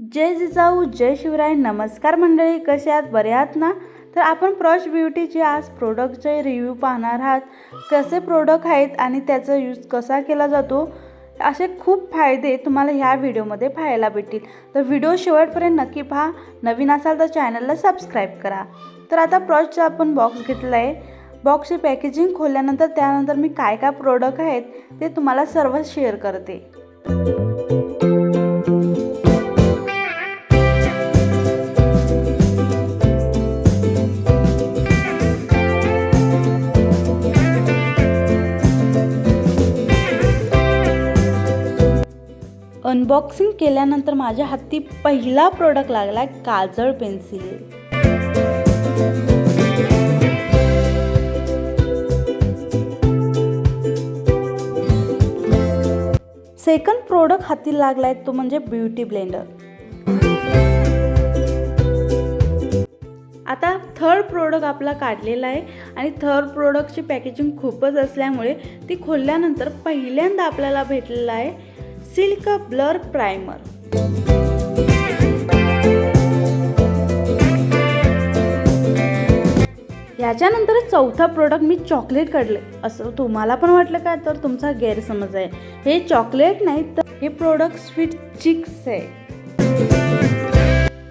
जय जिजाऊ जय शिवराय. नमस्कार मंडळी कसे आहात? बरे आहात ना? तर आपण प्रॉश ब्युटीचे आज प्रोडक्टचे रिव्ह्यू पाहणार आहात. कसे प्रोडक्ट आहेत आणि त्याचा यूज कसा केला जातो? असे खूप फायदे तुम्हाला ह्या व्हिडिओमध्ये पाहायला भेटतील. तर व्हिडिओ शेवटपर्यंत नक्की पहा. नवीन असाल तर चॅनलला सबस्क्राईब करा. तर आता प्रॉशचा आपण बॉक्स घेतला आहे. बॉक्सची पॅकेजिंग खोलल्यानंतर त्यानंतर मी काय काय प्रोडक्ट आहेत ते तुम्हाला सर्व शेअर करते. अनबॉक्सिंग केल्यानंतर माझ्या हाती पहिला प्रोडक्ट लागला आहे काजळ पेन्सिल सेकंड प्रोडक्ट हाती लागला आहे तो म्हणजे ब्युटी ब्लेंडर आता थर्ड प्रोडक्ट आपला काढलेला आहे आणि थर्ड प्रोडक्टची पॅकेजिंग खूपच असल्यामुळे ती खोलल्यानंतर पहिल्यांदा आपल्याला भेटलेला आहे सिल्क ब्लर प्रायमर याच्यानंतर चौथा प्रोडक्ट मी चॉकलेट काढले असं तुम्हाला पण वाटलं का? तर तुमचा गैरसमज आहे. हे चॉकलेट नाही तर हे प्रोडक्ट स्वीट चिक्स आहे.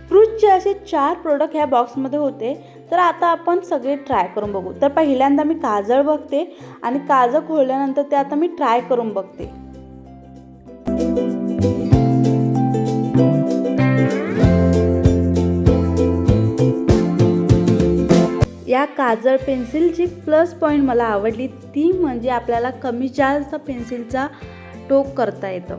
फ्रूटचे असे चार प्रोडक्ट ह्या बॉक्समध्ये होते. तर आता आपण सगळे ट्राय करून बघू. तर पहिल्यांदा मी काजळ बघते आणि काजळ खोलल्यानंतर ते आता मी ट्राय करून बघते. या काजळ पेन्सिलची प्लस पॉईंट मला आवडली. ती म्हणजे आपल्याला कमी जास्त पेन्सिलचा टोक करता येतं.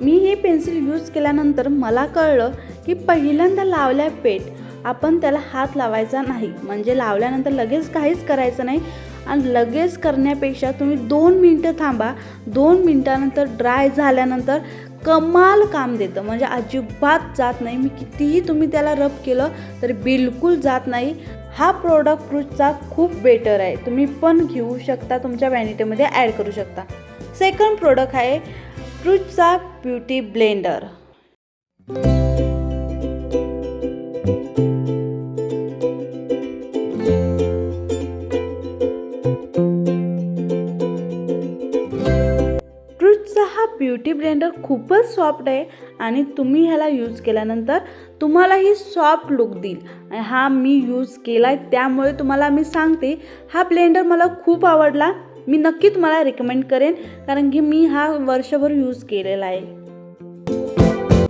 मी हे पेन्सिल यूज केल्यानंतर मला कळलं की पहिल्यांदा लावल्या पेट आपण त्याला हात लावायचा नाही. म्हणजे लावल्यानंतर लगेच काहीच करायचं नाही. आणि लगेच करण्यापेक्षा तुम्ही दोन मिनटं थांबा. दोन मिनटानंतर ड्राय झाल्यानंतर कमाल काम देतं. म्हणजे अजिबात जात नाही. मी कितीही तुम्ही त्याला रब केलं तरी बिलकुल जात नाही. हा प्रोडक्ट क्रूजचा खूप बेटर आहे. तुम्ही पण घेऊ शकता. तुमच्या वॅनिटीमध्ये ॲड करू शकता. सेकंड प्रोडक्ट आहे क्रूजचा ब्युटी ब्लेंडर खूपच सॉफ्ट आहे आणि तुम्ही ह्याला यूज केल्यानंतर तुम्हालाही सॉफ्ट लुक देईल. हा मी यूज केला आहे त्यामुळे तुम्हाला मी सांगते हा ब्लेंडर मला खूप आवडला. मी नक्की तुम्हाला रिकमेंड करेन कारण की मी हा वर्षभर यूज केलेला आहे.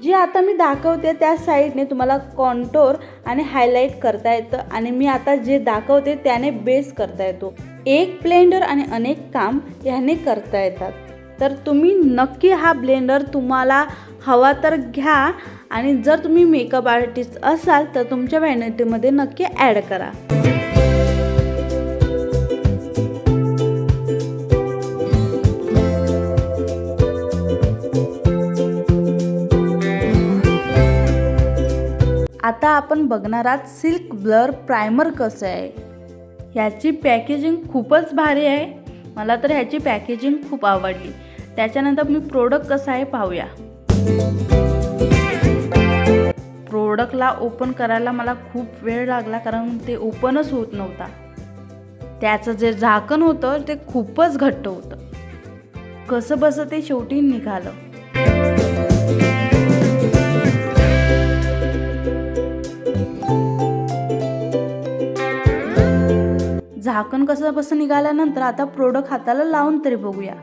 जे आता मी दाखवते त्या साईडने तुम्हाला कॉन्टोर आणि हायलाईट करता येतं आणि मी आता जे दाखवते त्याने बेस करता येतो. एक ब्लेंडर आणि अनेक काम ह्याने करता येतात. तर तुम्ही नक्की हा ब्लेंडर तुम्हाला हवा तर घ्या आणि जर तुम्ही मेकअप आर्टिस्ट असाल तर तुमच्या व्हॅनिटीमध्ये नक्की ॲड करा. आता आपण बघणार आहात सिल्क ब्लर प्रायमर कसं आहे. ह्याची पॅकेजिंग खूपच भारी आहे. मला तर ह्याची पॅकेजिंग खूप आवडली. त्याच्यानंतर मी प्रोडक्ट कसं आहे पाहूया. प्रोडक्टला ओपन करायला मला खूप वेळ लागला कारण ते ओपनच होत नव्हता. त्याचं जे झाकण होतं ते खूपच घट्ट होतं. कसं बसं ते शेवटी निघालं. झाकण कसं कसं निघाल्यानंतर आता प्रोडक्ट हाताला लावून तरी बघूया.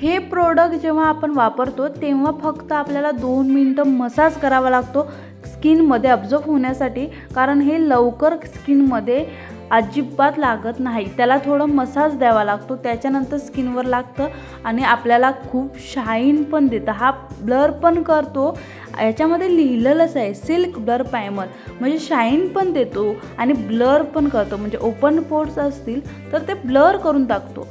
हे प्रोडक्ट जेव्हा आपण वापरतो तेव्हा फक्त आपल्याला दोन मिनटं मसाज करावा लागतो स्किनमध्ये ऑब्झर्व होण्यासाठी. कारण हे लवकर स्किनमध्ये अजिबात लागत नाही. त्याला थोडं मसाज द्यावा लागतो. त्याच्यानंतर स्किनवर लागतं आणि आपल्याला खूप शाईन पण देतं. हा ब्लर पण करतो. याच्यामध्ये लिहिलेलंच आहे सिल्क ब्लर प्रायमर म्हणजे शाईन पण देतो आणि ब्लर पण करतो. म्हणजे ओपन पोर्ट्स असतील तर ते ब्लर करून टाकतो.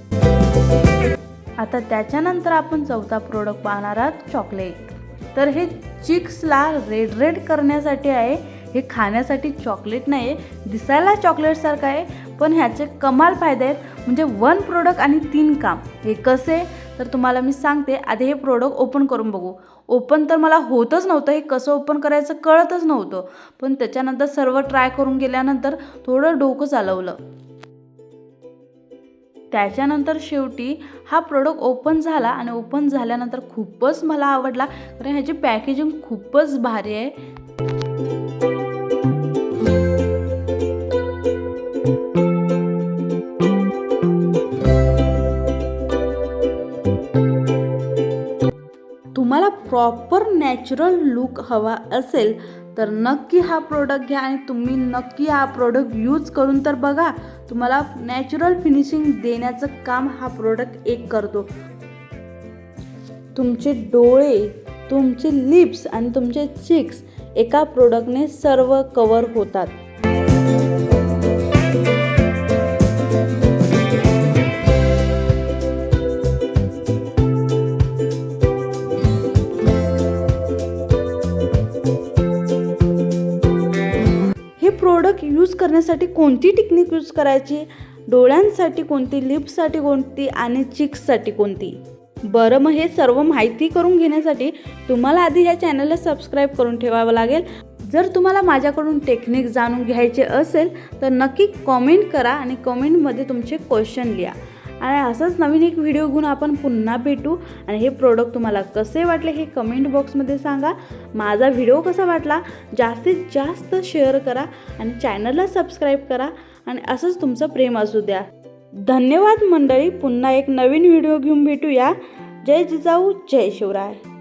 आता त्याच्यानंतर आपण चौथा प्रोडक्ट पाहणार आहात चॉकलेट तर हे चिक्सला रेड रेड करण्यासाठी आहे. हे खाण्यासाठी चॉकलेट नाही आहे दिसायला चॉकलेटसारखं आहे पण ह्याचे कमाल फायदे आहेत. म्हणजे वन प्रोडक्ट आणि तीन काम. हे कसे? तर तुम्हाला मी सांगते. आधी हे प्रोडक्ट ओपन करून बघू. ओपन तर मला होतच नव्हतं. हे कसं ओपन करायचं कळतच नव्हतं. पण त्याच्यानंतर सर्व ट्राय करून गेल्यानंतर थोडं डोकं चालवलं. त्याच्यानंतर शेवटी हा प्रोडक्ट ओपन झाला आणि ओपन झाल्यानंतर खूपच मला आवडला. कारण ह्याची पॅकेजिंग खूपच भारी आहे. प्रॉपर नॅचरल लुक हवा असेल तर नक्की हा प्रोडक्ट घ्या आणि तुम्ही नक्की हा प्रोडक्ट यूज करून तर बघा तुम्हाला नॅचरल फिनिशिंग देण्याचं काम हा प्रोडक्ट एक करतो. तुमचे डोळे तुमचे लिप्स आणि तुमचे चिक्स एका प्रोडक्टने सर्व कवर होतात. यूज करण्यासाठी कोणती टेक्निक यूज करायची? डोळ्यांसाठी कोणती? लिप्ससाठी कोणती? आणि चिक्ससाठी कोणती? बरं मग हे सर्व माहिती करून घेण्यासाठी तुम्हाला आधी ह्या चॅनलला सबस्क्राईब करून ठेवावं लागेल. जर तुम्हाला माझ्याकडून टेक्निक जाणून घ्यायचे असेल तर नक्की कॉमेंट करा आणि कॉमेंटमध्ये तुमचे क्वेश्चन लिहा. आणि असंच नवीन एक व्हिडिओ घेऊन आपण पुन्हा भेटू. आणि हे प्रोडक्ट तुम्हाला कसे वाटले हे कमेंट बॉक्समध्ये सांगा. माझा व्हिडिओ कसा वाटला जास्तीत जास्त शेअर करा आणि चॅनलला सबस्क्राईब करा. आणि असंच तुमचं प्रेम असू द्या. धन्यवाद मंडळी. पुन्हा एक नवीन व्हिडिओ घेऊन भेटूया. जय जिजाऊ जय शिवराय.